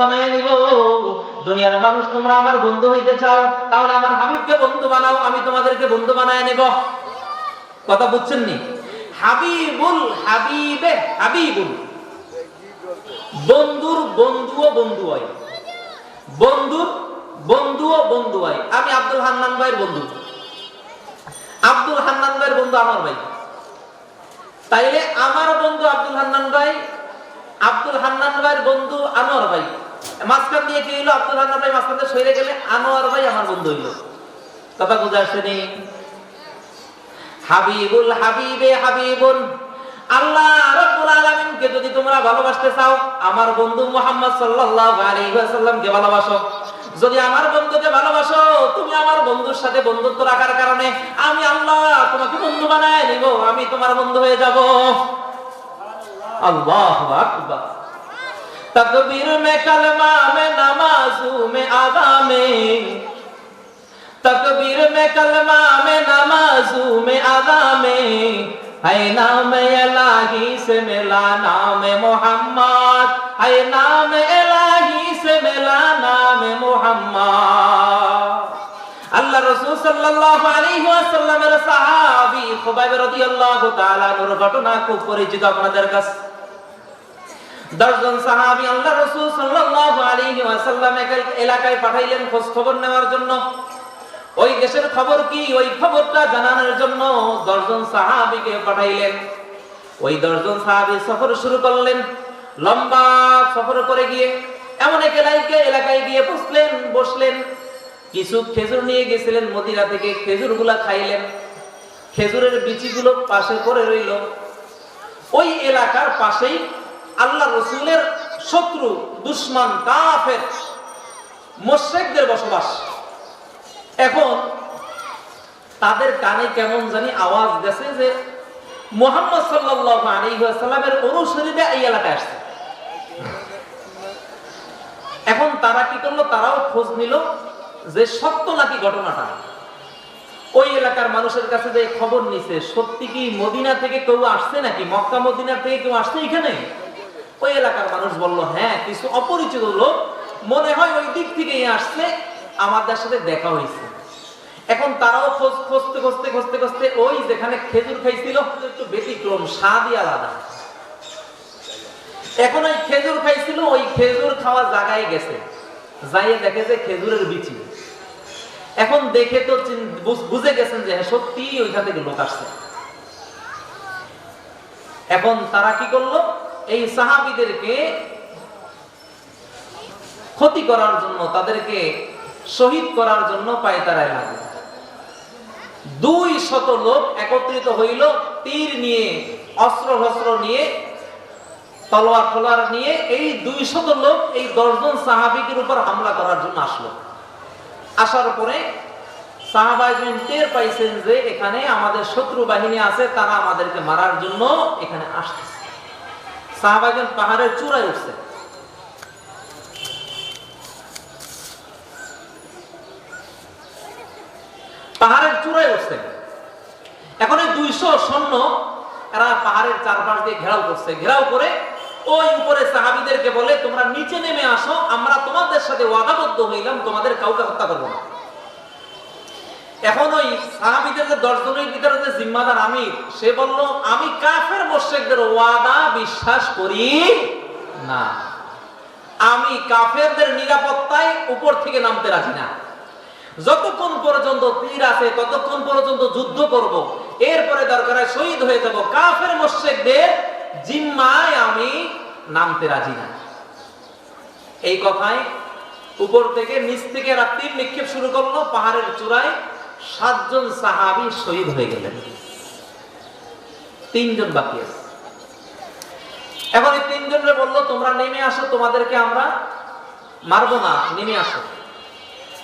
বানায় নিব। দুনিয়ার মানুষ, তোমরা আমার বন্ধু হইতে চাও, তাহলে আমার হাবিবকে বন্ধু বানাও, আমি তোমাদেরকে বন্ধু বানায় নেব। কথা বুঝছেন নি? হাবিবুল হাবিবে হাবিবুল। বন্ধুর বন্ধুও বন্ধু হয় বন্ধুর বন্ধুও বন্ধু হয় আমি আব্দুল হান্নান ভাইয়ের বন্ধু। আব্দুল হান্নান ভাইয়ের বন্ধু আমার ভাই। তাইলে আমার বন্ধু আব্দুল হান্নান ভাই, আব্দুল হান্নান ভাইয়ের বন্ধু আনোয়ার ভাই। মাঝখান দিয়ে কি হইল? আব্দুল ভাই মাঝখান দিয়ে গেলে আনোয়ার ভাই আমার বন্ধু হইল। কথা বুঝে আসেনি? হাবিবুল হাবিবে আল্লাহ আলামিনকে যদি তোমরা ভালোবাসতে চাও, আমার বন্ধু মুহাম্মদ সাল্লাল্লাহু আলাইহি ওয়াসাল্লামকে ভালোবাসো। যদি আমার বন্ধুকে ভালোবাসো, তুমি আমার বন্ধুর সাথে বন্ধুত্ব রাখার কারণে আমি আল্লাহ তোমাকে বন্ধু বানায় নিব, আমি তোমার বন্ধু হয়ে যাব। আল্লাহু আকবার। তকবীর মে কলমা মে নামাজু মে আদা মে तकबीर में कलमा में नमाजू में अदा में है नाम इलाही से मिला नाम मोहम्मद है नाम इलाही से मिला नाम मोहम्मद আল্লাহ রাসূল সাল্লাল্লাহু আলাইহি ওয়াসাল্লামের সাহাবী খুবাইব রাদিয়াল্লাহু তাআলা নূর ঘটনা খুব পরিচিত আপনাদের কাছে দশজন সাহাবী আল্লাহ রাসূল সাল্লাল্লাহু আলাইহি ওয়াসাল্লাম এলাকায় পাঠাইলেন খোঁজ খবর নেওয়ার জন্য। ওই দেশের খবর কি? ওই খবরটা জানানোর জন্য দশজন সাহাবিকে পাঠাইলেন। ওই দশজন সাহাবি সফর শুরু করলেন। লম্বা সফর করে গিয়ে এমন এক এলাকায় এলাকায় গিয়ে বসলেন বসলেন। কিছু খেজুর নিয়ে গেছিলেন মদিনা থেকে। খেজুরগুলা খাইলেন। খেজুরের বিচিগুলো পাশে পড়ে রইল। ওই এলাকার পাশেই আল্লাহ রসুলের শত্রু, দুশ্মন, কাফের, মোশেকদের বসবাস। এখন তাদের কানে কেমন জানি আওয়াজ গেছে যে মোহাম্মদ সাল্লাল্লাহু আলাইহি ওয়াসাল্লামের অনুসারীরা এই এলাকায় আসছে। এখন তারা কি করল? তারাও খোঁজ নিল যে সত্য নাকি ঘটনাটা। ওই এলাকার মানুষের কাছে যে খবর নিছে, সত্যি কি মদিনা থেকে কেউ আসছে নাকি? মক্কা, মদিনা থেকে কেউ আসছে এখানে? ওই এলাকার মানুষ বলল হ্যাঁ কিছু অপরিচিত লোক মনে হয় ওই দিক থেকেই আসছে, আমাদের সাথে দেখা হয়েছে। এখন তারাও খোঁজ খুঁজতে খুঁজতে খুঁজতে খুঁজতে ওই যেখানে খেজুর খাইছিল, একটু ব্যতিক্রম, স্বাদই আলাদা। এখন ওই খেজুর খাইছিল, ওই খেজুর খাওয়া জায়গায় গেছে। যাইয়ে দেখে যে খেজুরের বিচি। এখন দেখে তো বুঝে গেছেন যে হ্যাঁ সত্যি ওইখান থেকে লোক আসছে। এখন তারা কি করল? এই সাহাবিদেরকে ক্ষতি করার জন্য, তাদেরকে শহীদ করার জন্য পায়তারায় লাগল। দুই শত লোক একত্রিত হইল, তীর নিয়ে, অস্ত্র শস্ত্র নিয়ে, তলোয়ার ফলোয়ার নিয়ে, এই দুই শত লোক এই দশজন সাহাবিকের উপর হামলা করার জন্য আসলো। আসার পরে টের পাইছেন যে এখানে আমাদের শত্রু বাহিনী আছে, তারা আমাদেরকে মারার জন্য এখানে আসতেছে। সাহাবাইজন পাহাড়ের চূড়ায় উঠছে। পাহাড়ের চূড়ায় উঠছে। এখন এই দুইশো সৈন্য এরা পাহাড়ের চারপাশ দিয়ে ঘেরাও করছে। ঘেরাও করে ওই উপরে সাহাবিদেরকে বলে, তোমরা নিচে নেমে আসো, আমরা তোমাদের সাথে ওয়াদাবদ্ধ হইলাম, তোমাদের কাউকে হত্যা করব না। এখন ওই সাহাবিদের যে দশজনের ভিতরে যে জিম্মাদার আমির সে বলল, আমি কাফের মোশেকদের ওয়াদা বিশ্বাস করি না। আমি কাফেরদের নিরাপত্তায় উপর থেকে নামতে রাজি না। যতক্ষণ পর্যন্ত তীর আছে, ততক্ষণ পর্যন্ত যুদ্ধ করব। এরপরে দরকার হয় শহীদ হয়ে যাব। কাফের মোশেকদের জিম্মায় আমি নামতে রাজি না। এই কথায় উপর থেকে নিচ থেকে এরা তীর নিক্ষেপ শুরু করল, পাহাড়ের চূড়ায় সাতজন সাহাবি শহীদ হয়ে গেলেন। তিনজন বাকি আছে। এখন এই তিনজনরে বলল, তোমরা নেমে আসো, তোমাদেরকে আমরা মারবো না, নেমে আসো।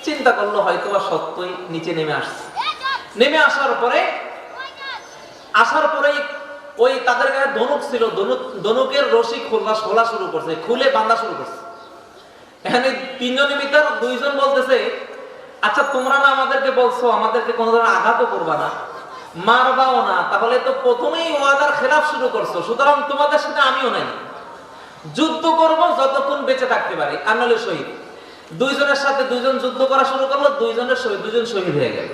চিন্তা করল হয়তো বা সত্যই নিচে নেমে আসছে। নেমে আসার পরে আসার পরে ওই তাদের গায়ে ধনুক ছিল ধনুক ধনুকের রশি খোলা খোলা শুরু করছে, খুলে বাঁধা শুরু করছে। এখানে তিনজনের ভিতর দুইজন বলতেছে আচ্ছা তোমরা না আমাদেরকে বলছো, আমাদেরকে কোনো ধরনের আঘাতও করবা না। মারবাও না। তাহলে তো প্রথমেই ওয়াদার খেলাফ শুরু করছ। সুতরাং তোমাদের সাথে আমিও নাই। যুদ্ধ করব যতক্ষণ বেঁচে থাকতে পারি। আর নাহলে শহীদ? দুইজনের সাথে দুইজন যুদ্ধ করা শুরু করল, দুইজনের শহীদ, দুইজন শহীদ হয়ে গেল।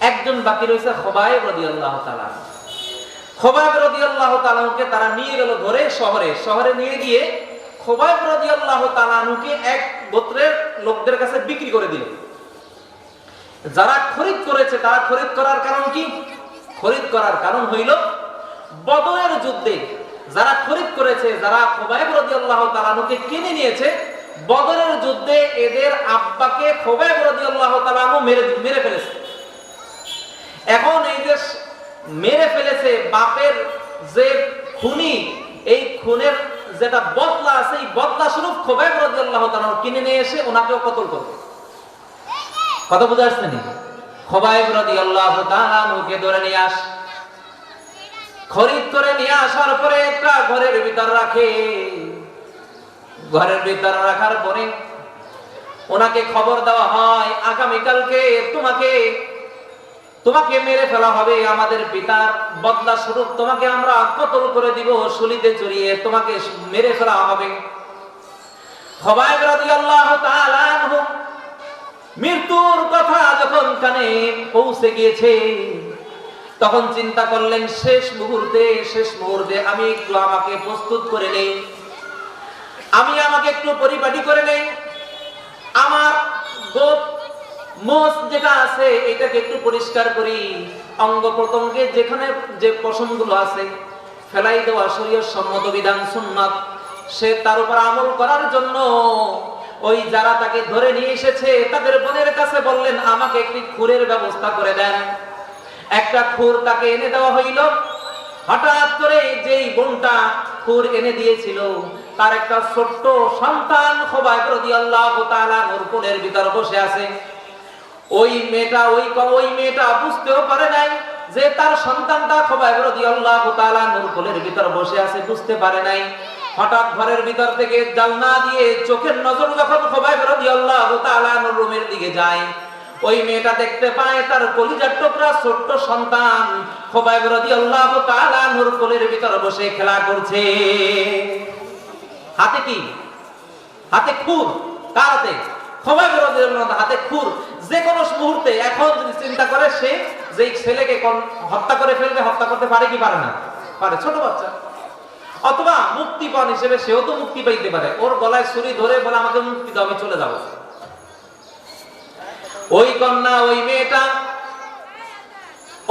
একজন বাকি রয়েছে খোবাই রদি আল্লাহ রাদিয়াল্লাহু তাআলা। রদি আল্লাহ তাআলাকে তারা নিয়ে গেল ধরে শহরে। শহরে নিয়ে গিয়ে খোবাইব রাদিয়াল্লাহু তাআলাকে এক গোত্রের লোকদের কাছে বিক্রি করে দিল। যারা খরিদ করেছে, তারা খরিদ করার কারণ কি? খরিদ করার কারণ হইল বদরের যুদ্ধে যারা খরিদ করেছে, যারা খোবাইব রাদিয়াল্লাহু তাআলাকে কিনে নিয়েছে, বদরের যুদ্ধে এদের আব্বাকে খোবাইব রাদিয়াল্লাহু তাআলা মেরে মেরে ফেলেছে। এখন এই যে মেরে ফেলেছে বাপের যে খুনি, এই খুনের যেটা বদলা আছে, এই বদলা স্বরূপ খোবাইব রাদিয়াল্লাহু তাআলা কিনে নিয়ে এসে ওনাকেও কতল করবে? কথা বুঝা আসছে নি খোবাইব রাদিয়াল্লাহু তাআলা নুকে ধরে নিয়ে আস। খরিদ করে নিয়ে আসার পরে একটা ঘরের ভিতর রাখে। ঘরের ভিতর রাখার পরে ওনাকে খবর দেওয়া হয়, আগামীকালকে তোমাকে তোমাকে মেরে ফেলা হবে, আমাদের পিতার বদলা স্বরূপ তোমাকে আমরা কতল করে দিব শুলিতে চড়িয়ে তোমাকে মেরে ফেলা হবে। মৃত্যুর কথা যখন কানে পৌঁছে গিয়েছে, তখন চিন্তা করলেন, শেষ মুহূর্তে শেষ মুহূর্তে আমি একটু আমাকে প্রস্তুত করে নেই। আমি আমাকে একটু পরিপাটি করে নেই। আমার গোপ মোষ যেটা আছে, এটাকে একটু পরিষ্কার করি। অঙ্গ প্রত্যঙ্গে যেখানে যে পশমগুলো আছে, ফেলাই দেওয়া সম্মত বিধান সুন্নাত। সে তার উপর আমল করার জন্য ওই যারা তাকে ধরে নিয়ে এসেছে, তাদের বোনের কাছে বললেন, আমাকে একটি খুরের ব্যবস্থা করে দেন। একটা খুর তাকে এনে দেওয়া হইল। হঠাৎ করে যেই বোনটা খুর এনে দিয়েছিল, তার একটা ছোট্ট সন্তান খোবাই প্রতি আল্লাহ কোলের ভিতর বসে আছে। ওই মেয়েটা, ওই ওই মেয়েটা বুঝতেও পারে নাই যে তার সন্তানটা খোবাই প্রতি আল্লাহ নূর কোলের ভিতর বসে আছে, বুঝতে পারে নাই। হঠাৎ ঘরের ভিতর থেকে জালনা দিয়ে চোখের নজর যখন খোবাই প্রতি আল্লাহ নূর রুমের দিকে যায়, ওই মেয়েটা দেখতে পায় তার কলিজার টুকরা ছোট্ট সন্তান খোবাইব রাদিয়াল্লাহু তাআলা নূর কোলের ভিতর বসে খেলা করছে। হাতে কি? হাতে খুব কার হাতে? হাতে খুর। যে কোনো মুহূর্তে এখন যদি চিন্তা করে সে যে ছেলেকে হত্যা করে ফেলবে, হত্যা করতে পারে কি পারে না? পারে, ছোট বাচ্চা। অথবা মুক্তিপণ হিসেবে সেও তো মুক্তি পাইতে পারে। ওর গলায় ছুরি ধরে বলে, আমাকে মুক্তি দাও, আমি চলে যাব। ওই কন্যা, ওই মেয়েটা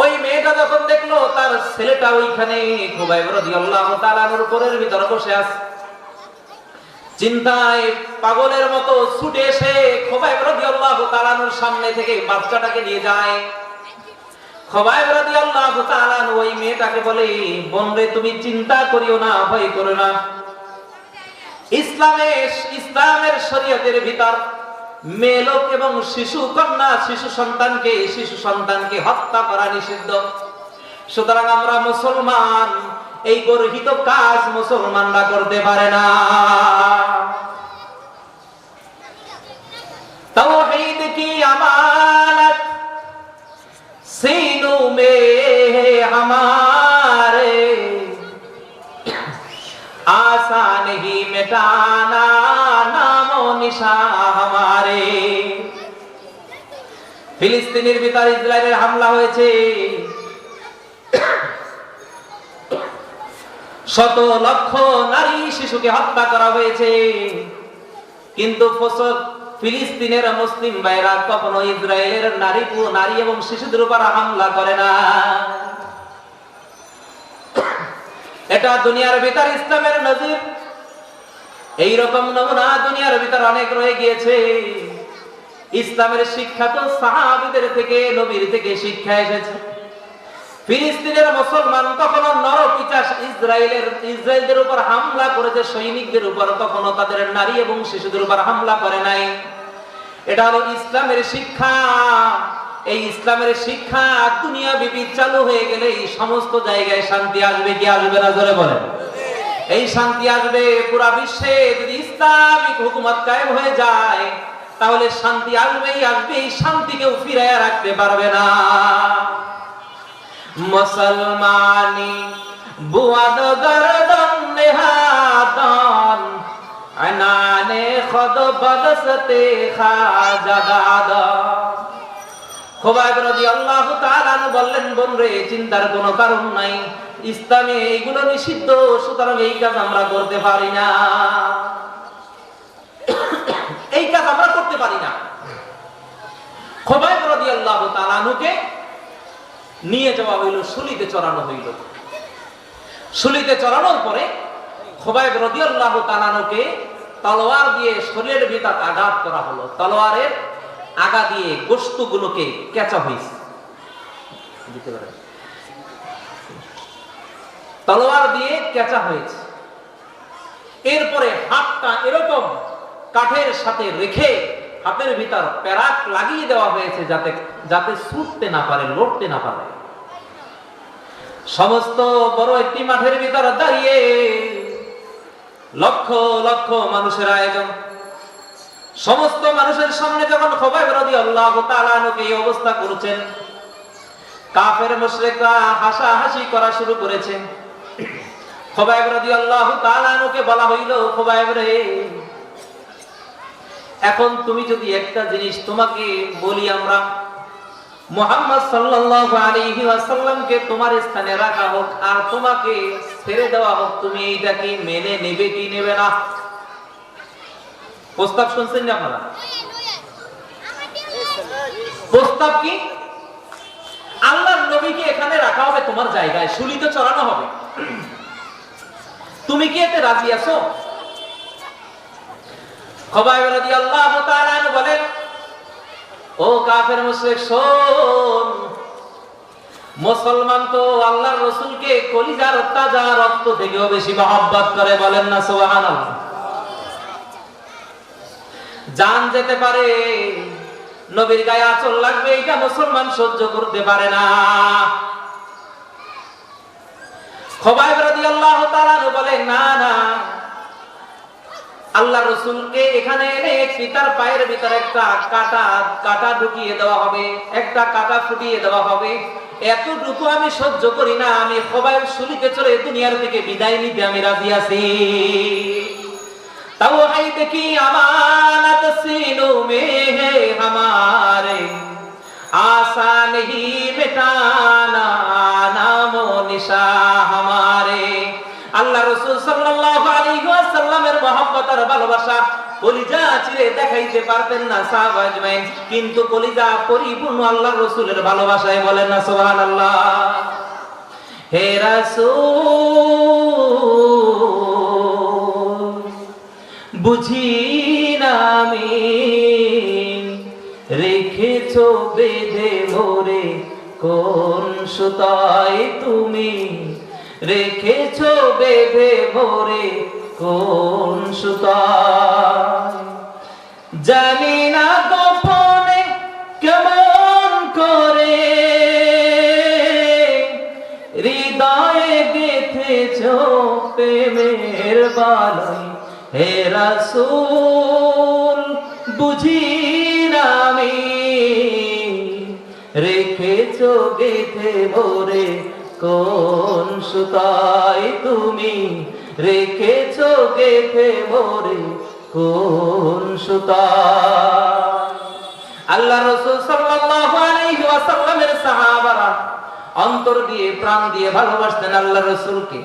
ওই মেয়েটা যখন দেখল, তার ছেলেটা ওইখানে উপরের ভিতরে বসে আছে। চিন্তায় পাগলের মতো ছুটে এসে খোবাইব রাদিয়াল্লাহু তাআলার সামনে থেকে বাচ্চাটাকে নিয়ে যায়। খোবাইব রাদিয়াল্লাহু তাআলা ওই মেয়েটাকে বলে বোন রে তুমি চিন্তা করিও না, ভয় করো না। ইসলামের ইসলামের শরীয়তের ভিতর মেয়ে লোক এবং শিশু, কন্যা, শিশু সন্তানকে শিশু সন্তানকে হত্যা করা নিষিদ্ধ। সুতরাং আমরা মুসলমান এই গর্হিত কাজ মুসলমানরা করতে পারে না तौहीद की अमानत सीनों में है हमारे आसान ही मिटाना नामो निशा हमारे ফিলিস্তিনের ভিতর ইসরায়েলের হামলা হয়েছে শত লক্ষ নারী শিশুকে হত্যা করা হয়েছে। কিন্তু ফসল ফিলিস্তিনের মুসলিম ভাইরা কখনো ইসরায়েলের নারী নারী এবং শিশুদের উপর হামলা করে না। এটা দুনিয়ার ভিতর ইসলামের নজির। এই রকম নমুনা দুনিয়ার ভিতর অনেক রয়ে গিয়েছে। ইসলামের শিক্ষা তো সাহাবিদের থেকে, নবীর থেকে শিক্ষা এসেছে। ফিলিস্তিনের মুসলমান কখনো নরপিচাস ইসরায়েলের, ইসরায়েলদের উপর হামলা করেছে, সৈনিকদের উপর, কখনো তাদের নারী এবং শিশুদের উপর হামলা করে নাই। এটা হলো ইসলামের শিক্ষা। এই ইসলামের শিক্ষা দুনিয়া বিবি চালু হয়ে গেলে এই সমস্ত জায়গায় শান্তি আসবে কি আসবে না, জোরে বলেন। এই শান্তি আসবে পুরা বিশ্বে। যদি ইসলামিক হুকুমত কায়েম হয়ে যায়, তাহলে শান্তি আসবেই আসবে এই শান্তিকেও ফিরাইয়া রাখতে পারবে না। মুসলমানি বুয়াদ গরদন নেহাদ খদ বদসতে খাজাদাদা খোবাইব রাদিয়াল্লাহু তাআলা বললেন বোন রে চিন্তার কোনো কারণ নাই। ইসলামে এইগুলো নিষিদ্ধ, সুতরাং এই কাজ আমরা করতে পারি না। এই কাজ আমরা করতে পারি না। খোবাইব রাদিয়াল্লাহু তাআলা আনহুকে নিয়ে যাওয়া হইল, শুলিতে চড়ানো হইল। শুলিতে চড়ানোর পরে খোবাইব রাদিয়াল্লাহু তাআলা আনহুকে তলোয়ার দিয়ে শরীরের ভিতর আঘাত করা হলো। তলোয়ারের আগা দিয়ে গোস্তগুলোকে কেঁচা হয়েছে তলোয়ার দিয়ে কেঁচা হয়েছে। এরপরে হাতটা এরকম কাঠের সাথে রেখে হাতের ভিতর প্যারাক লাগিয়ে দেওয়া হয়েছে যাতে যাতে ছুটতে না পারে, লড়তে না পারে। সমস্ত বড় একটি মাঠের ভিতর দাঁড়িয়ে লক্ষ লক্ষ মানুষের আয়োজন সমস্ত মানুষের সামনে যখন খোবাইব রাদিয়াল্লাহু তাআলা আনহুকে এই অবস্থা করছেন, কাফের মুশরিকরা হাসাহাসি করা শুরু করেছে খোবাইব রাদিয়াল্লাহু তাআলা বলা হইল, খোবাইব রে এখন তুমি যদি একটা জিনিস তোমাকে বলি আমরা, মুহাম্মদ সাল্লাল্লাহু আলাইহি ওয়াসাল্লামকে তোমার স্থানে রাখা হোক আর তোমাকে ছেড়ে দেওয়া হোক, তুমি এইটাকে মেনে নেবে কি নেবে না? প্রস্তাব শুনছেন না আপনারা? প্রস্তাব কি? আল্লাহর নবীকে এখানে রাখা হবে তোমার জায়গায়, শুলিত চড়ানো হবে। তুমি কি এতে রাজি আছো? বলেন মুসলমান তো আল্লাহর রাসূলকে কলিজার তাজা রক্ত থেকেও বেশি মহব্বত করে বলেন না, সুবহানাল্লাহ। জান যেতে পারে, নবীর গায়ে আচল লাগবে, এটা মুসলমান সহ্য করতে পারে না। খোবাইব রাদিয়াল্লাহু তাআলা বলে না না আল্লাহ রসুলকে এখানে এনে পিতার পায়ের ভিতরে একটা কাটা কাটা ঢুকিয়ে দেওয়া হবে, একটা কাটা ফুটিয়ে দেওয়া হবে। এতটুকু আমি সহ্য করি না, আমি সবাই শুলিতে চলে দুনিয়ার থেকে বিদায় নিতে আমি রাজি আছি। তাও হাই দেখি আমানত সিনো মে হে হামারে, আশা নেহি মেটানা নামো নিশা। মহব্বত আর ভালোবাসা। কলিজা চিরে দেখাইতে পারতেন না কিন্তু কলিজা পরিপূর্ণ ভালোবাসায় বলেন না হে বুঝি না আমি রেখেছ বেঁধে মোরে কোন সুতায় তুমি? রেখেছ বেঁধে মোরে কোন সুতায়? জানি না গোপনে কেমন করে। হৃদয়ে গেথেছ প্রেমের বালাই। হে রাসূল, বুঝি না আমি? রেখেছ গেথে মোরে কোন সুতায় তুমি? রেখেছ গেথে মোরে কোন সুতায় আল্লাহ রসুল সাল্লাল্লাহু আলাইহি ওয়াসাল্লামের সাহাবারা অন্তর দিয়ে, প্রাণ দিয়ে ভালোবাসতেন আল্লাহ রসুলকে।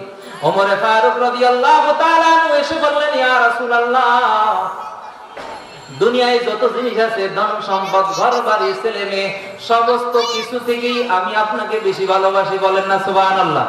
ওমরে ফারুক রাদিয়াল্লাহু তাআলা এসে বললেন, ইয়া রাসূলুল্লাহ, দুনিয়ায় যত জিনিস আছে, ধন সম্পদ, ঘর বাড়ি, ছেলে মেয়ে, সমস্ত কিছু থেকেই আমি আপনাকে বেশি ভালোবাসি বলেন না, সুবহানাল্লাহ।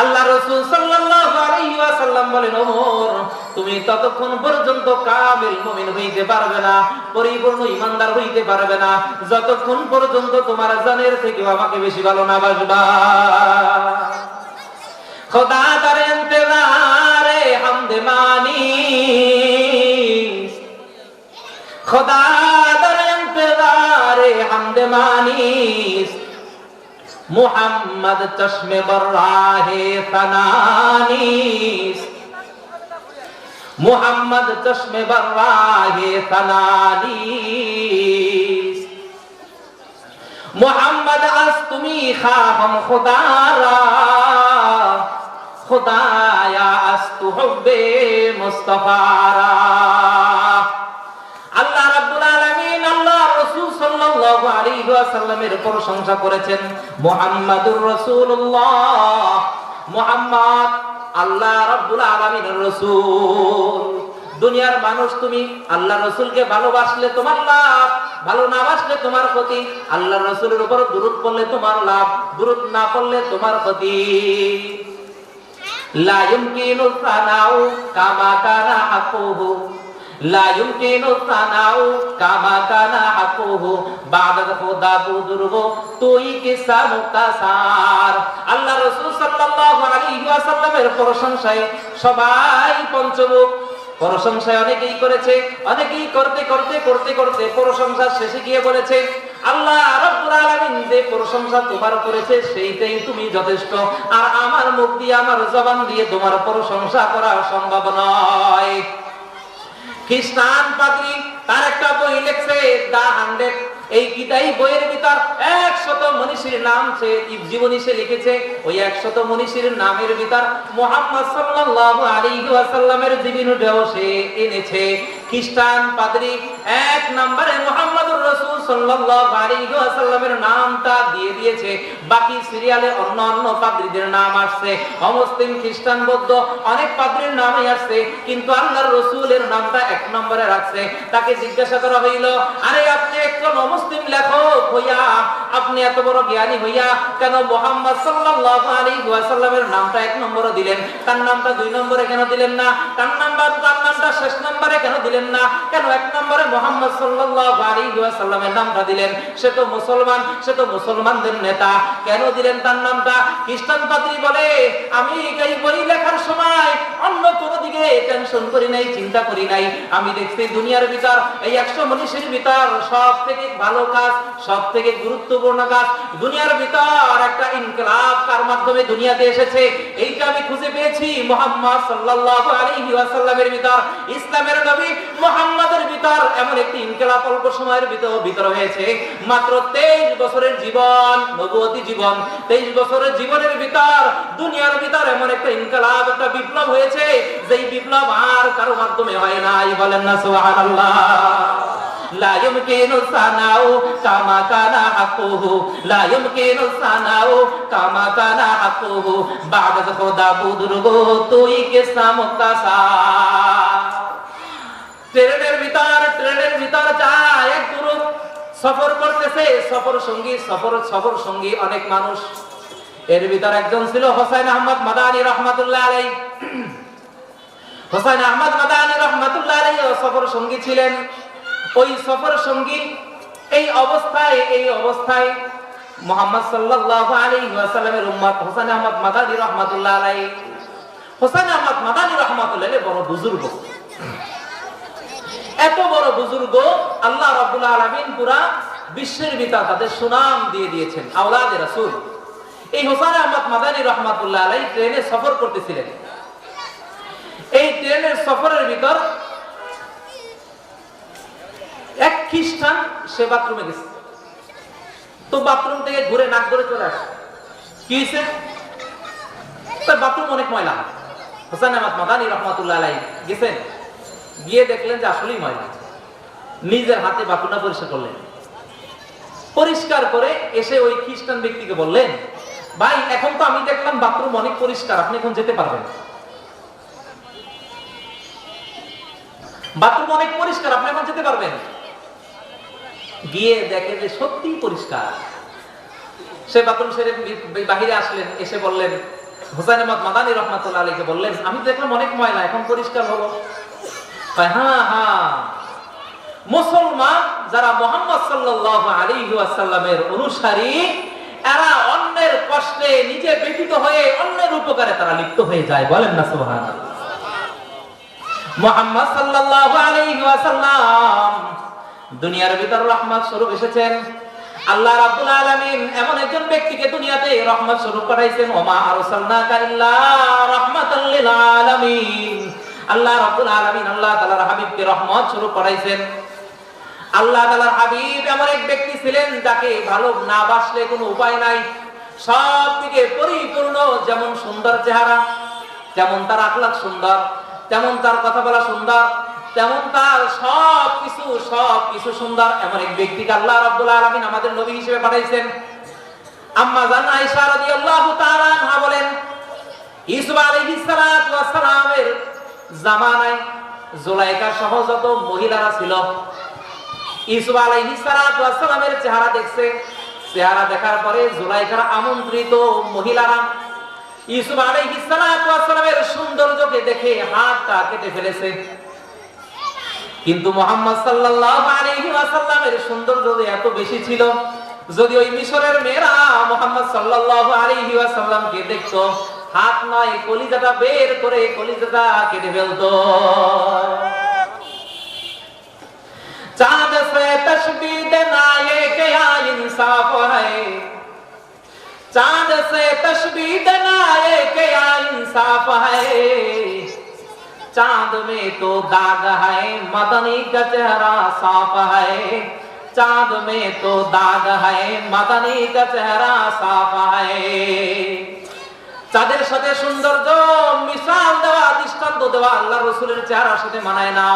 আল্লাহ রসুল সাল্লাল্লাহু আলাইহি ওয়াসাল্লাম বলেন, ওমর, তুমি ততক্ষণ পর্যন্ত কামিল মুমিন হইতে পারবে না, পরিপূর্ণ ইমানদার হইতে পারবে না। যতক্ষণ পর্যন্ত তোমার জানের থেকে আমাকে বেশি ভালো না বাসবা। খোদা তার ইন্তজারে হামদে মানি। খোদা তার ইন্তজারে হামদে মানিস মোহাম্মদ চশমে বর্রাহে তানানিস মোহাম্মদ চশমে বর্রাহে তানানিস মোহাম্মদ, আজ তুমি খাহম খুদারা। খুদায়া, আজ তু হব্বে মুস্তফারা। ওয়াসাল্লামের প্রশংসা করেছেন মুহাম্মাদুর রাসূলুল্লাহ। মুহাম্মদ, আল্লাহ রাব্বুল আলামিনের রাসূল। দুনিয়ার মানুষ তুমি আল্লাহ রসুলকে ভালোবাসলে তোমার লাভ, ভালো না বাসলে তোমার ক্ষতি। আল্লাহ রসুলের উপর দূরত পড়লে তোমার লাভ দূরত না পড়লে তোমার ক্ষতি। লা ইউমকিনু সানাউ কামা কানা হাকুহু সবাই পঞ্চমুখ। প্রশংসায় অনেকেই করেছে, অনেকেই করতে করতে করতে করতে প্রশংসা শেষে গিয়ে বলেছে, আল্লাহ যে প্রশংসা তোমার করেছে, সেইটাই তুমি যথেষ্ট। আর আমার মুখ দিয়ে, আমার জবান দিয়ে তোমার প্রশংসা করা সম্ভব নয়। খ্রিস্টান পাদ্রি তার একটা বই লিখছে দা হান্ড্রেড। এই গীতাই বইয়ের ভিতর একশত মনীষীর নাম সে জীবনী সে লিখেছে। ওই একশত মনীষীর নামের ভিতর মোহাম্মদ সাল্লাল্লাহু আলাইহি ওয়াসাল্লামের জীবনীটাও সে এনেছে। খ্রিস্টান পাদ্রী এক নম্বরে মুহাম্মদুর রাসূল সাল্লাল্লাহু আলাইহি ওয়াসাল্লামের নামটা দিয়ে দিয়েছে। বাকি সিরিয়ালে অন্য অন্য নাম আসছে। অমুসলিম, খ্রিস্টান, বৌদ্ধ অনেক নামই আসছে, কিন্তু আল্লাহর রসুলের নামটা এক নম্বরে রাখছে। তাকে জিজ্ঞাসা করা হইল, আরে আপনি একজন অমুসলিম লেখক হইয়া, আপনি এত বড় জ্ঞানী হইয়া কেন মোহাম্মদ সাল্লাল্লাহু আলাইহি ওয়াসাল্লামের নামটা এক নম্বরে দিলেন? তার নামটা দুই নম্বরে কেন দিলেন না? তার নাম্বার তার নামটা শেষ নম্বরে কেন দিলেন? না, কেন এক নম্বরে মোহাম্মদ সাল্লাল্লাহু আলাইহি ওয়াসাল্লামের নামটা দিলেন? সে তো মুসলমান, সে তো মুসলমানদের নেতা। কেন দিলেন তার নামটা? খ্রিস্টান পাদ্রী বলে, আমি এই বই লেখার সময় অন্য কোনো দিকে টেনশন করি নাই, চিন্তা করি নাই। আমি দেখছি দুনিয়ার ভিতর এই একশো মনীষীর ভিতর সব থেকে ভালো কাজ সব থেকে গুরুত্বপূর্ণ কাজ। দুনিয়ার ভিতর একটা ইনকলাব কার মাধ্যমে দুনিয়াতে এসেছে, এইটা আমি খুঁজে পেয়েছি মোহাম্মদ সাল্লাল্লাহু আলাইহি ওয়াসাল্লামের ভিতর। ইসলামের নবী মোহাম্মদের ভিতর এমন একটি ইনকলাব অল্প সময়ের ভিতর ভিতর হয়েছে মাত্র 23 বছরের জীবন নবুয়তি জীবন 23 বছরের জীবনের ভিতর দুনিয়ার ভিতর এমন একটা ইনকলাব একটা বিপ্লব হয়েছে যেই বিপ্লব আর কারো মাধ্যমে হয় নাই বলেন না সুবহানাল্লাহ لا يمكن الثناء كما كان حقه لا يمكن الثناء كما كان حقه بعد خدا বুজুর্গ তুই কিসা মুক্তাসার ট্রেনের ভিতর ট্রেনের ভিতর যায় এক সফর করতেছে, সফর সঙ্গী, সফর সফর সঙ্গী অনেক মানুষ। এর ভিতর একজন ছিল হোসেন আহমদ মাদানী রহমাতুল্লাহ আলাই হোসেন আহমদ মাদানী রহমাতুল্লাহ আলাই সফর সঙ্গী ছিলেন। ওই সফর সঙ্গী এই অবস্থায় এই অবস্থায় মোহাম্মদ সাল্লাল্লাহু আলাইহি ওয়াসাল্লামের উম্মত হোসেন আহমদ মাদানী রহমাতুল্লাহ আলাই হোসেন আহমদ মাদানী রহমাতুল্লাহ বড় বুজুর্গ। এত বড় বুজুর্গ আল্লাহ রাব্বুল আলামিন পুরা বিশ্বের ভিতর তাদের সুনাম দিয়ে দিয়েছেন, আওলাদে রাসূল। এই হোসান আহমদ মাদানী রহমাতুল্লাহ আলাই ট্রেনে সফর করতেছিলেন। এই ট্রেনের সফরের ভিতর এক খ্রিস্টান সে বাথরুমে গেছে। তো বাথরুম থেকে ঘুরে নাক ধরে চলে আসে। কি হয়েছে? তার বাথরুম অনেক ময়লা। হোসান আহমদ মাদানী রহমাতুল্লাহ আলাই গেছেন। গিয়ে দেখলেন যে আসলেই ময়লা নিজের হাতে বাথরুমটা পরিষ্কার করলেন। পরিষ্কার করে এসে ওই খ্রিস্টান ব্যক্তিকে বললেন, ভাই, এখন তো আমি দেখলাম বাথরুম অনেক পরিষ্কার, আপনি এখন যেতে পারবেন বাথরুম অনেক পরিষ্কার, আপনি এখন যেতে পারবেন? গিয়ে দেখে যে সত্যি পরিষ্কার। সে বাথরুম সেরে বাহিরে আসলেন, এসে বললেন হোসেন আহমদ মাদানী রহমাতুল্লাহ আলীকে বললেন, আমি দেখলাম অনেক ময়লা, এখন পরিষ্কার হলো হ্যাঁ হ্যাঁ মুসলমান যারা মোহাম্মদ আলাইহি ওয়াসাল্লামের অনুসারী, এরা অন্যের কষ্টে নিজে হয়ে অন্যের উপকারে তারা লিপ্ত হয়ে যায়। বলেন না মোহাম্মদ দুনিয়ার ভিতর রহমত স্বরূপ এসেছেন। আল্লাহ রাব্বুল আলামিন এমন একজন ব্যক্তিকে দুনিয়াতে রহমত স্বরূপ পাঠাইছেন, ওমা আরসালনাকা ইল্লা রাহমাতাল লিল আলামিন। আল্লাহ রাব্বুল আলামিন আল্লাহ তাআলার হাবিবকে রহমত স্বরূপ পাঠাইছেন আল্লাহ তাআলার হাবিব এমন এক ব্যক্তি ছিলেন যাকে ভালো না বাসলে কোনো উপায় নাই। সব দিকে পরিপূর্ণ, যেমন সুন্দর চেহারা, যেমন তার আখলাক সুন্দর, তেমন তার কথা বলা সুন্দর, তেমন তার সব কিছু সব কিছু সুন্দর এমন এক ব্যক্তিকে আল্লাহ রাব্বুল আলামিন আমাদের নবী হিসেবে পাঠাইছেন আম্মা জান আয়েশা রাদিয়াল্লাহু তাআলা বলেন ইউসুফ আলাইহিস সালাতু ওয়াস সালামের জামানায় জুলাইকা সহ যত মহিলারা ছিল চেহারা দেখছে। চেহারা দেখার পরে জুলাইকার আমন্ত্রিত মহিলারা সৌন্দর্যকে দেখে হাতটা কেটে ফেলেছে। কিন্তু মোহাম্মদ সাল্লাল্লাহু সৌন্দর্য এত বেশি ছিল, যদি ওই মিশরের মেয়েরা মোহাম্মদ সাল্লাল্লাহু আলাইহি ওয়াসাল্লামকে দেখতো হাত নয় কলিজাটা বের করে কলিজাটা কেটে ফেলতো चांद से तस्बीह देना ये क्या इंसाफ है चांद से तस्बीह देना ये क्या इंसाफ है चांद में तो दाग है मदनी का चेहरा साफ है चांद में तो दाग है मदनी का चेहरा साफ है চাঁদের সাথে সৌন্দর্য, মিশাল দেওয়া, দৃষ্টান্ত দেওয়া, আল্লাহ রসুলের চেহারার সাথে মানায় না।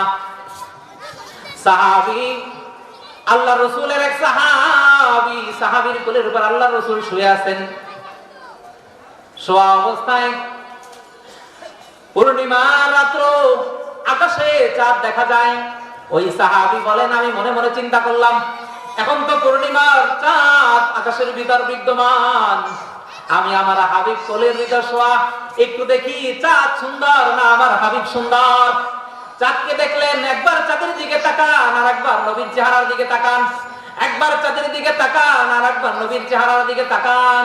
সাহাবি, আল্লাহ রসুলের এক সাহাবি, সাহাবির কোলের উপর আল্লাহ রসুল শুয়ে আছেন। শোয়া অবস্থায় পূর্ণিমা রাত্র, আকাশে চাঁদ দেখা যায়। ওই সাহাবি বলেন, আমি মনে মনে চিন্তা করলাম, এখন তো পূর্ণিমার চাঁদ আকাশের ভিতর বিদ্যমান। আমি আমার হাবিব কোলের ভিতর শোয়া একটু দেখি চাঁদ সুন্দর না আমার হাবিব সুন্দর? চাঁদকে দেখলেন, একবার চাঁদের দিকে তাকান আর একবার নবীর চেহারার দিকে তাকান। একবার চাঁদের দিকে তাকান আর একবার নবীর চেহারার দিকে তাকান।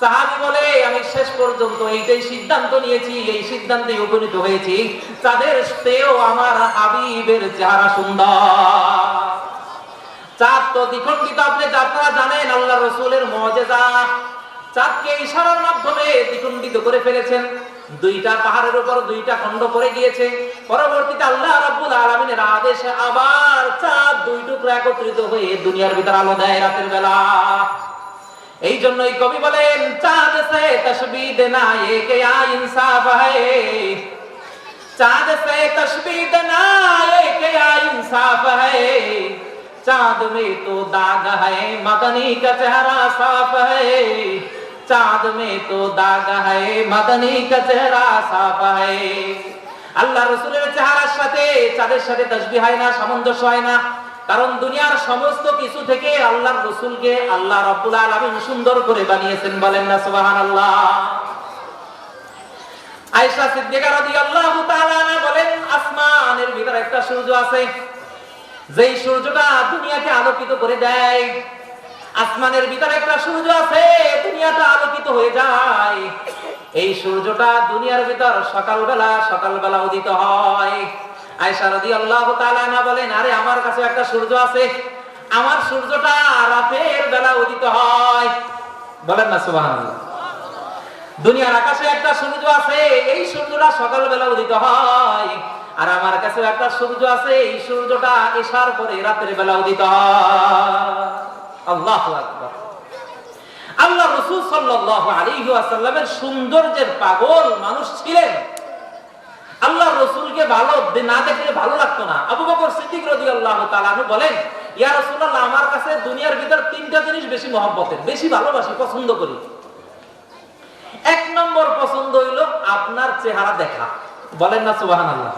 সাহাবি বলে, আমি শেষ পর্যন্ত এইটাই সিদ্ধান্ত নিয়েছি, এই সিদ্ধান্তে উপনীত হয়েছি। চাঁদের তেও আমার হাবিবের চেহারা সুন্দর। চাঁদ তো দ্বিখণ্ডিত আপনি যাত্রা জানেন আল্লাহ রসুলের মজেদা চাঁদকে ইশারার মাধ্যমে দ্বিকুণ্ডিত করে ফেলেছেন। দুইটা পাহাড়ের উপর দুইটা খণ্ড পড়ে গিয়েছে। পরবর্তীতে আল্লাহ রাব্বুল আলামিনের আদেশে আবার চাঁদ দুই টুকরা একত্রিত হয়ে দুনিয়ার ভিতর আলো দেয় রাতের বেলা। এই জন্য এই কবি বলেন, চাঁদ সে তসবি দেনা এক ইনসাফ হে চাঁদ সে তসবি দেনা এক ইনসাফ হে চাঁদ মে তো দাগ হে মদনী কা চেহারা সাফ হে চাঁদ মে তো দাগ হায়, মাদানি কা চেহারা আল্লাহ রসুলের চেহারার সাথে, চাঁদের সাথে হয় না, সামঞ্জস্য হয় না। কারণ দুনিয়ার সমস্ত কিছু থেকে রসুলকে আল্লাহ আলমিন সুন্দর করে বানিয়েছেন বলেন না সুবাহান আল্লাহ সিদ্দিকা বলেন, আসমানের ভিতরে একটা সূর্য আছে। যেই সূর্যটা দুনিয়াকে আলোকিত করে দেয় আসমানের ভিতরে একটা সূর্য আছে, দুনিয়াটা আলোকিত হয়ে যায়। এই সূর্যটা দুনিয়ার ভিতর সকালবেলা সকালবেলা উদিত হয়। আয়েশা রাদিয়াল্লাহু তাআলা আনহা বলেন, আরে, আমার কাছে একটা সূর্য আছে। আমার সূর্যটা রাতের বেলা উদিত হয়। বলেন না, সুবহানাল্লাহ। দুনিয়ার আকাশে একটা সূর্য আছে, এই সূর্যটা সকালবেলা উদিত হয়। আর আমার কাছে একটা সূর্য আছে, এই সূর্যটা এসার পরে রাতের বেলা উদিত হয়। আল্লাহু আল্লাহ রাসূল সৌন্দর্যের পাগল মানুষ ছিলেন। আল্লাহ রসুলকে ভালো না দেখলে ভালো লাগতো না। আবু বকর সিদ্দিক তাআলা আনহু বলেন, ইয়া রাসূলুল্লাহ, আমার কাছে দুনিয়ার ভিতর তিনটা জিনিস বেশি মহব্বতের, বেশি ভালোবাসি, পছন্দ করি। এক নম্বর পছন্দ হইল আপনার চেহারা দেখা। বলেন না সুবাহান আল্লাহ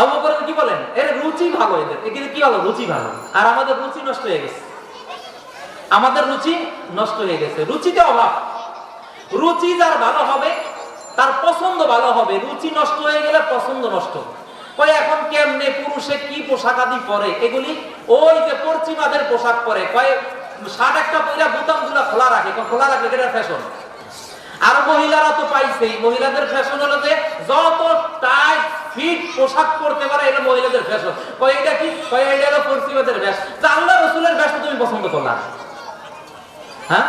আবু বকর কি বলেন? এর রুচি ভালো এদের। এখানে কি হলো? রুচি ভালো। আর আমাদের রুচি নষ্ট হয়ে গেছে। আমাদের রুচি নষ্ট হয়ে গেছে। রুচিতে অভাব। রুচি যার ভালো হবে, তার পছন্দ ভালো হবে। রুচি নষ্ট হয়ে গেলে পছন্দ নষ্ট। এখন কেমনে পুরুষে কি পোশাক আদি পরে? এগুলি ওই যে পশ্চিমাদের পোশাক পরে। একটা পয়লা বোতাম খোলা রাখে। খোলা রাখলে এটা ফ্যাশন আর মহিলারা তো পাইছেই। মহিলাদের ফ্যাশন হলো যে যত টাইট ফিট পোশাক পরতে পারে এটা মহিলাদের ফ্যাশন কয় এটা কি? এটা হলো পশ্চিমাদের আল্লাহ রসুলের তুমি পছন্দ করলা। হ্যাঁ?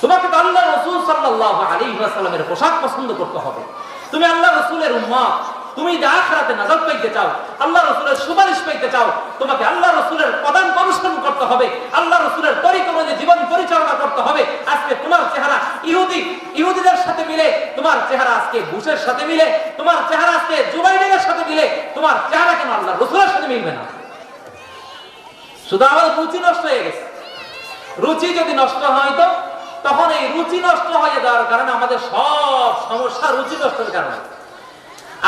তোমাকে তো আল্লাহ রসুল সাল্লাহ আলী সাল্লামের পোশাক পছন্দ করতে হবে। তুমি আল্লাহ রসুলের উম্মত। তুমি যদি আখরাতে নাজাত পাইতে চাও, আল্লাহ রসুলের সুপারিশ পাইতে চাও, তোমাকে আল্লাহ রসুলের পদান অনুসরণ করতে হবে। আল্লাহ রসুলের তরিকা অনুযায়ী জীবন পরিচালনা করতে হবে। আজকে তোমার চেহারা ইহুদি, ইহুদিদের সাথে মিলে, তোমার চেহারা আজকে বুশের সাথে মিলে, তোমার চেহারা আজকে জুবাইডের সাথে মিলে, তোমার চেহারা কেন আল্লাহ রসুলের সাথে মিলবে না? শুধু আমাদের রুচি নষ্ট হয়ে গেছে। রুচি যদি নষ্ট হয় তো, তখন এই রুচি নষ্ট হয়ে যাওয়ার কারণে আমাদের সব সমস্যা রুচি নষ্টের কারণে।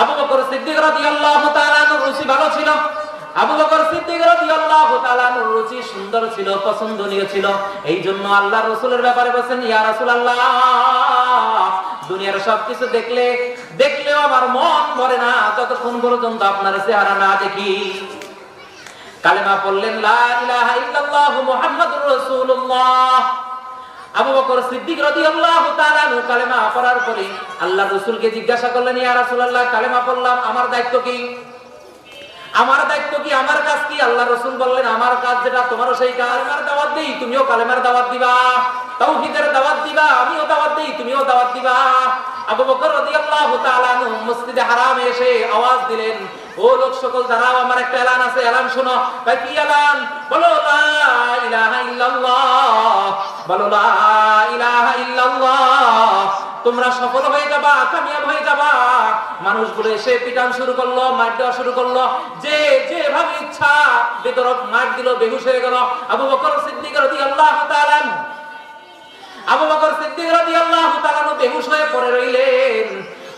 আবু বকর সিদ্দিক রাদিয়াল্লাহু তাআলার রুচি ভালো ছিল। আবু বকর সিদ্দিক রাদিয়াল্লাহু তাআলার রুচি সুন্দর ছিল, পছন্দনীয় ছিল। এই জন্য আল্লাহ রাসূলের ব্যাপারে বলেন ইয়া রাসূলুল্লাহ, দুনিয়ার সবকিছু দেখলে, দেখলেও আমার মন ভরে না। যতক্ষণ পর্যন্ত আপনার চেহারা না দেখি কালেমা পড়লেন সিদ্দিক আল্লাহ জিজ্ঞাসা করলেন কালেমা আমার দায়িত্ব কি? আমার দায়িত্ব কি, আমার কাজ কি? আল্লাহ রসুল বললেন, আমার কাজ যেটা, তোমারও সেই দাওয়াত দেই, তুমিও কালেমার দাওয়াত দিবা। তাওহীদের দাওয়াত দিবা, আমিও দাওয়াত দেই, তুমিও দাওয়াত দিবা। আবু বকর রাদিয়াল্লাহু তাআলা মসজিদে হারামে এসে আওয়াজ দিলেন ও লোক সকল, দাঁড়াও, আমার একটা এলান আছে, এলান শোনো। ভাই, কি এলান? বলো বলো তোমরা সফল হয়ে যাবা, কামিয়াব হয়ে যাবা। মানুষগুলো এসে পিটান শুরু করল, মার দেওয়া শুরু করল। যে যেভাবে ইচ্ছা বেতরক মার দিল, বেহুশ হয়ে গেল। আবু বকর সিদ্দিক রাদিয়াল্লাহু তাআলা আবু বকর সিদ্দিক রাদিয়াল্লাহু তাআলা বেহুশ হয়ে পড়ে রইলেন।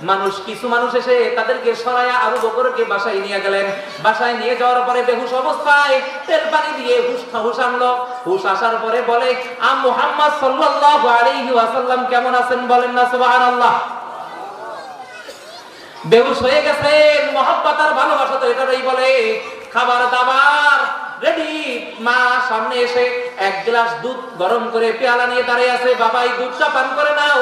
মানুষ, কিছু মানুষ এসে তাদেরকে সরায়া আবু বকরকে বাসায় নিয়ে গেলেন। বাসায় নিয়ে যাওয়ার পরে বেহুশ অবস্থায় তেল পানি দিয়ে হুশ হুশ আনলো। হুশ আসার পরে বলে, আ মুহাম্মদ সাল্লাল্লাহু আলাইহি ওয়াসাল্লাম, কেমন আছেন বলেন না, সুবহানাল্লাহ? বেহুশ হয়ে গেছেন মহব্বত আর ভালোবাসা তো এটাই বলে, খাবার দাবার রেডি মা সামনে এসে এক গ্লাস দুধ গরম করে পেয়ালা নিয়ে দাঁড়িয়ে আছে বাবা এই দুধটা পান করে নাও।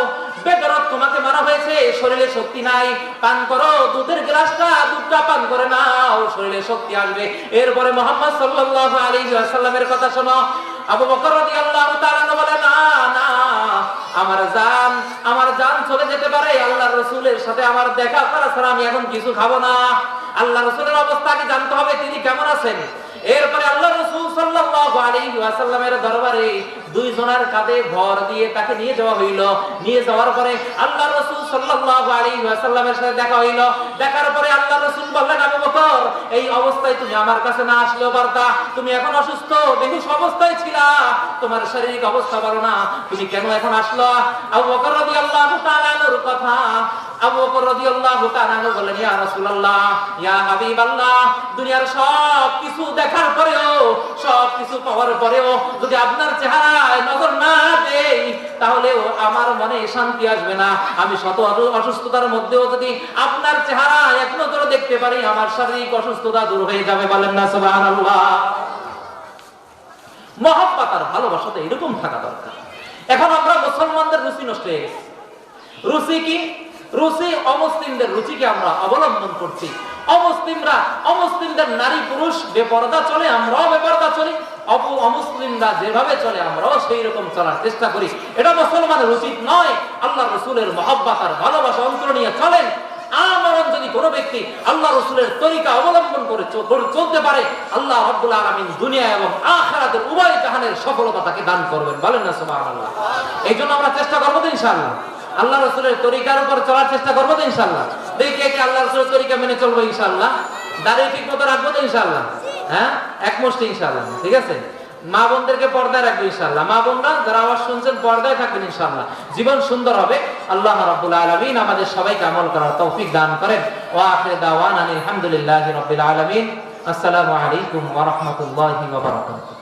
তোমাকে মারা হয়েছে, শরীরে শক্তি নাই, পান করো, দুধের গ্লাসটা, দুধটা পান করে নাও, শরীরে শক্তি আসবে। এরপরে মোহাম্মদ সাল্লাল্লাহু আলাইহি ওয়াসাল্লামের কথা শোনো। আবু বকর রাদিয়াল্লাহু তাআলা বলে, না না, আমার জান আমার জান চলে যেতে পারে আল্লাহ রসুলের সাথে আমার দেখা করা ছাড়া আমি এখন কিছু খাব না। আল্লাহ রসুলের অবস্থা আগে জানতে হবে, তিনি কেমন আছেন? এরপরে আল্লাহ রসুল আলাইহি ওয়াসাল্লামের দরবারে দুই জনের কাঁধে ভর দিয়ে তাকে নিয়ে যাওয়া হইল। নিয়ে যাওয়ার পরে আল্লাহ রসুল ওয়াসাল্লামের সাথে দেখা হইল। দেখার পরে আল্লাহ বললেন, আবু বকর, এই অবস্থায় তুমি আমার কাছে না আসলেও পারতা তুমি এখন অসুস্থ, বেহুশ অবস্থায় ছিলা, তোমার শারীরিক অবস্থা ভালো না, তুমি কেন এখন আসলো? আবু বকর কথা, আবু বকর ইয়া ইয়া দুনিয়ার সব কিছু দেখার পরেও, সব কিছু পাওয়ার পরেও যদি আপনার চেহারায় নজর না দেই, তাহলে আমার মনে শান্তি আসবে না। আমি শত অসুস্থতার মধ্যেও যদি আপনার চেহারা এক নজরে দেখতে পারি, আমার শারীরিক অসুস্থতা দূর হয়ে যাবে বলেন না, সুবহানাল্লাহ। মহব্বত আর ভালোবাসাতে এরকম থাকা দরকার। এখন আমরা মুসলমানদের রুচি নষ্ট হয়ে গেছে। রুচি কি? রুচি অমুসলিমদের রুচিকে আমরা অবলম্বন করছি। অমুসলিমরা, অমুসলিমদের নারী পুরুষ বেপরদা চলে, আমরাও বেপরদা চলি। অপু অমুসলিমরা যেভাবে চলে, আমরাও সেই রকম চলার চেষ্টা করি। এটা মুসলমানের উচিত নয়। আল্লাহ রসুলের মহব্বত আর ভালোবাসা অন্তর নিয়ে চলেন। যদি কোনো ব্যক্তি আল্লাহ রসুলের তরিকা অবলম্বন করে চলতে পারে, আল্লাহ রব্বুল আলমিন দুনিয়া এবং আখেরাতের উভয় জাহানের সফলতা তাকে দান করবেন। বলেন না সুবহানাল্লাহ। এই জন্য আমরা চেষ্টা করব তো ইনশাআল্লাহ। আল্লাহ রসুলের তরিকার উপর চলার চেষ্টা করব তো ইনশাআল্লাহ। দেখি কে তরিকা মেনে মতো রাখব তো হ্যাঁ? ঠিক আছে? মা বোনদেরকে পর্দায় রাখবে মা বোনরা যারা আওয়াজ শুনছেন, পর্দায় থাকবেন ইনশাআল্লাহ। জীবন সুন্দর হবে। আল্লাহ রাব্বুল আলামিন আমাদের সবাইকে আমল করার তৌফিক দান করেন। ওয়া আখির দাওয়ানা আলহামদুলিল্লাহি রাব্বিল আলামিন। আসসালামু আলাইকুম ওয়া রাহমাতুল্লাহি ওয়া বারাকাতুহু।